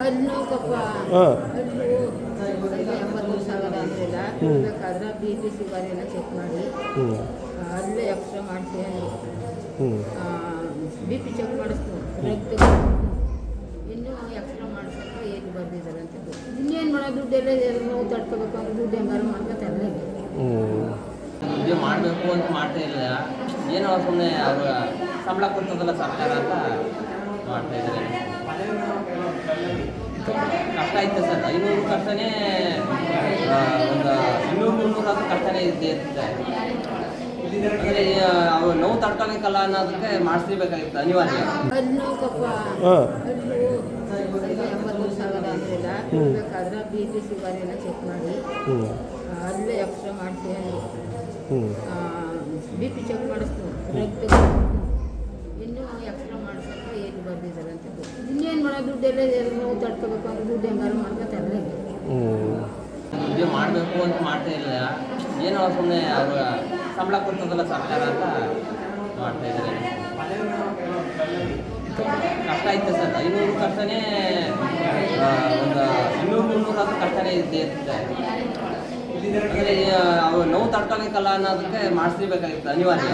ಹಾಂ. B P check ಮಾಡಿ ಹ್ಞೂ ಆ, ಅಲ್ಲೇ ಎಕ್ಸ್ರೇ ಮಾಡಿಸಿ ಅಂದರು ಹ್ಞೂ ಬಿ ಪಿ ಚೆಕ್ ಮಾಡಿಸ್ತು ರಕ್ತ ಇನ್ನೂ ಮಾಡಿಸಕ್ಕೆ ಬರ್ದಿದ್ದಾರೆ ಅಂತ ಗೊತ್ತು. ಇನ್ನೇನು ಮಾಡೋದು ದುಡ್ಡೆಲ್ಲ ನೋವು ತಡ್ಕೋಬೇಕು ಅಂದ್ರೆ ದುಡ್ಡು ಹೆಂಗಾರು ಮಾಡ್ಕೊತಾರೆ ಹ್ಞೂ ಮಾಡಬೇಕು ಅಂತ ಮಾಡ್ತಾ ಇಲ್ಲ ಏನೋ ಸುಮ್ಮನೆ ಅವ್ರ ಸಂಬಳ ಕೊಡ್ತದಲ್ಲ ಸರ್ಕಾರ ಅಂತ ಮಾಡ್ತಾ ಇದ್ದಾರೆ. ಐತೆ ಸರ್. ಐನೂರು ಕಷ್ಟನೇ ಒಂದು ಇನ್ನೂರು ಮುನ್ನೂರು ಅದು ಕಷ್ಟನೇ ಇದ್ದೇ ಇರುತ್ತೆ ಅಂದರೆ ಅವ್ರು ನೋವು ತಡ್ಕೊಬೇಕಲ್ಲ ಅನ್ನೋದಕ್ಕೆ ಮಾಡಿಸ್ಲೇಬೇಕಾಗಿತ್ತು ಅನಿವಾರ್ಯ. ಬೇಕಾದ್ರೆ ಬಿ ಪಿ ಶುಗರ್ ಎಲ್ಲ ಚೆಕ್ ಮಾಡಿ. ಅಲ್ಲೇ ಅಂದರು ಬಿ ಪಿ ಚೆಕ್ ಮಾಡಿಸ್ತು ರಕ್ತ ಇನ್ನೂ ಏನು ಬರ್ದಿದ್ದಾರೆ ಅಂತ. ದುಡ್ಡೆಲ್ಲ ಮಾಡಬೇಕು ಅಂತ ಮಾಡ್ತಾ ಇಲ್ಲ ಏನೋ ಸುಮ್ಮನೆ ಅವ್ರ ಸಂಬಳ ಕೊಡ್ತದಲ್ಲ ಸರ್ಕಾರ ಅಂತ ಮಾಡ್ತಾ ಇದ್ದಾರೆ. ಕಷ್ಟ ಐತೆ ಸರ್. ಐನೂರು ಕಷ್ಟನೇ ಒಂದು ಇನ್ನೂರು ಮುನ್ನೂರು ಅದು ಕಷ್ಟನೇ ಇದ್ದೇ ಇರುತ್ತೆ ಅಂದರೆ ಅವ್ರು ನೋವು ತಡ್ಕೊಬೇಕಲ್ಲ ಅನ್ನೋದಕ್ಕೆ ಮಾಡಿಸ್ಲೇಬೇಕಾಗಿತ್ತು ಅನಿವಾರ್ಯ.